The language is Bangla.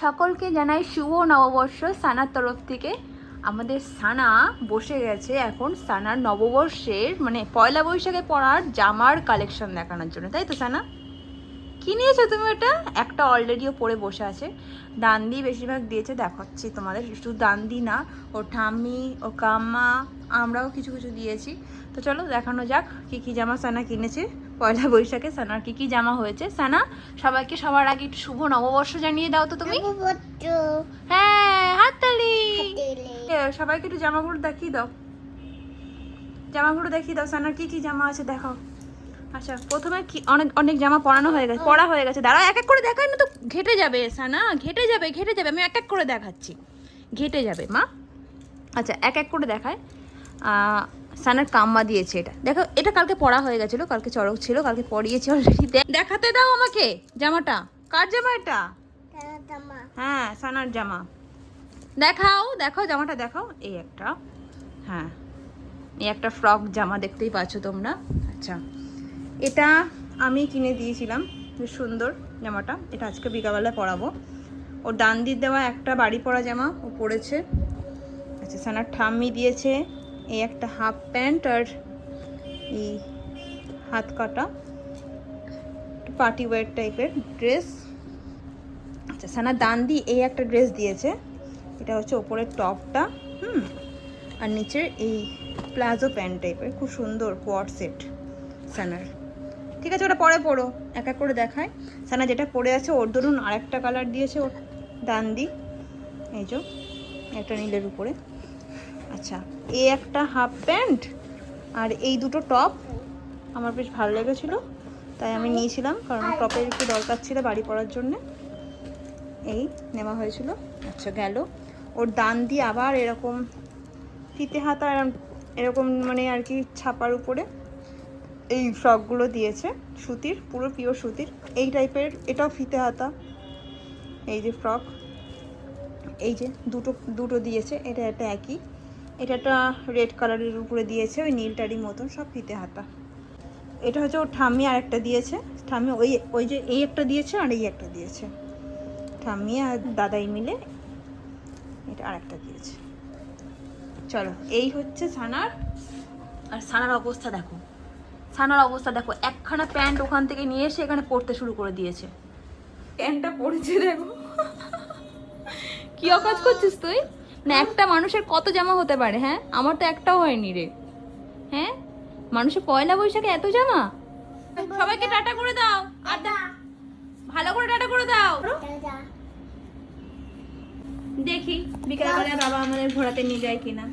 সকলকে জানাই শুভ নববর্ষ সানার তরফ থেকে। আমাদের সানা বসে গেছে এখন সানার নববর্ষের মানে পয়লা বৈশাখে পড়ার জামার কালেকশন দেখানোর জন্য, তাই তো সানা? কি নিয়েছো তুমি ওটা? একটা অলরেডিও পরে বসে আছে। দান্দি বেশিরভাগ দিয়েছে দেখাচ্ছি তোমাদের। শুধু দান্দি না ও ঠাম্মি ও কাম্মা আমরাও কিছু কিছু দিয়েছি। তো চলো দেখানো যাক কি কি জামা সানা কিনেছে। পয়লা বৈশাখে সানার কি কি জামা হয়েছে। সানা সবাইকে সবার আগে একটু শুভ নববর্ষ জানিয়ে দাও তো তুমি। হ্যাঁ হাততালি। সবাইকে একটু জামাগুলো দেখিয়ে দাও। জামাগুলো দেখিয়ে দাও সানার কি কি জামা আছে দেখাও। আচ্ছা প্রথমে কি অনেক অনেক জামা পরানো হয়ে গেছে? পরা হয়ে গেছে। দাঁড়াও এক এক করে দেখাই না তো। ঘেটে যাবে, সানা, ঘেটে যাবে ঘেটে যাবে। আমি এক এক করে দেখাচ্ছি। ঘেটে যাবে, মা। আচ্ছা এক এক করে দেখায় সানার কাম্মা দিয়েছে এটা। দেখো, এটা কালকে পড়া হয়ে গেছিল, কালকে চড়ক ছিল, কালকে পরিয়েছে অলরেডি দেখাতে দাও আমাকে জামাটা। কার জামা এটা? হ্যাঁ সানার জামা। দেখাও দেখাও জামাটা, দেখাও। এই একটা হ্যাঁ। এই একটা ফ্রক জামা দেখতেই পাচ্ছ তোমরা। আচ্ছা। এটা আমি কিনে দিয়েছিলাম বেশ সুন্দর জামাটা। এটা আজকে বিকালবেলা পরাবো। ওর ডান দিক দেওয়া একটা বাড়ি পরা জামা, ও পরেছে। আচ্ছা সানার ঠাম্মি দিয়েছে এই একটা হাফ প্যান্ট আর এই হাত কাটা। পার্টি ওয়্যার টাইপের ড্রেস। আচ্ছা সানা দান্দি এই একটা ড্রেস দিয়েছে। এটা হচ্ছে ওপরের টপটা, হুম? আর নিচের এই প্লাজো প্যান্ট টাইপের, খুব সুন্দর কোয়ার সেট সানার। ঠিক আছে, ওটা পরে পড়ো। এক এক করে দেখায় সানা যেটা পরে আছে, ওর ধরুন আরেকটা কালার দিয়েছে ওর দান্দি এই যে, একটা নীলের উপরে। আচ্ছা এ একটা হাফ প্যান্ট আর এই দুটো টপ আমার বেশ ভালো লেগেছিলো, তাই আমি নিয়েছিলাম, কারণ টপের একটু দরকার ছিল বাড়ি পরার জন্যে। এই নেওয়া হয়েছিল আচ্ছা গেল। ওর দান দিয়ে আবার এরকম ফিতে হাতা এরকম মানে আর কি ছাপার উপরে। এই ফ্রকগুলো দিয়েছে, সুতির, পুরো পিওর সুতির। এই টাইপের এটাও ফিতে হাতা। এই যে ফ্রক। এই যে দুটো দুটো দিয়েছে, এটা একটা একই। এটা একটা রেড কালারের উপরে দিয়েছে, ওই নীলটারই মতন, সব ফিতে হাতা। এটা হচ্ছে ওর ঠাম্মি আর একটা দিয়েছে। ঠাম্মি ওই ওই যে এই একটা দিয়েছে আর এই একটা দিয়েছে। ঠাম্মি আর দাদাই মিলে এটা আর একটা দিয়েছে। চলো, এই হচ্ছে সানার। আর সানার অবস্থা দেখো। সানার অবস্থা দেখো একখানা প্যান্ট ওখান থেকে নিয়ে এসে এখানে পড়তে শুরু করে দিয়েছে। প্যান্টটা পড়েছে দেখো। কি অকাজ করছিস তুই? না একটা মানুষের কত জামা হতে পারে হ্যাঁ? আমার তো একটাও হয়নি রে। হ্যাঁ? মানুষের পয়লা বৈশাখে এত জামা? সবাইকে টাটা করে দাও। আর ভালো করে টাটা করে দাও। দেখি বিকালবেলা বাবা আমাদের ঘোরাতে নিয়ে যায় কিনা।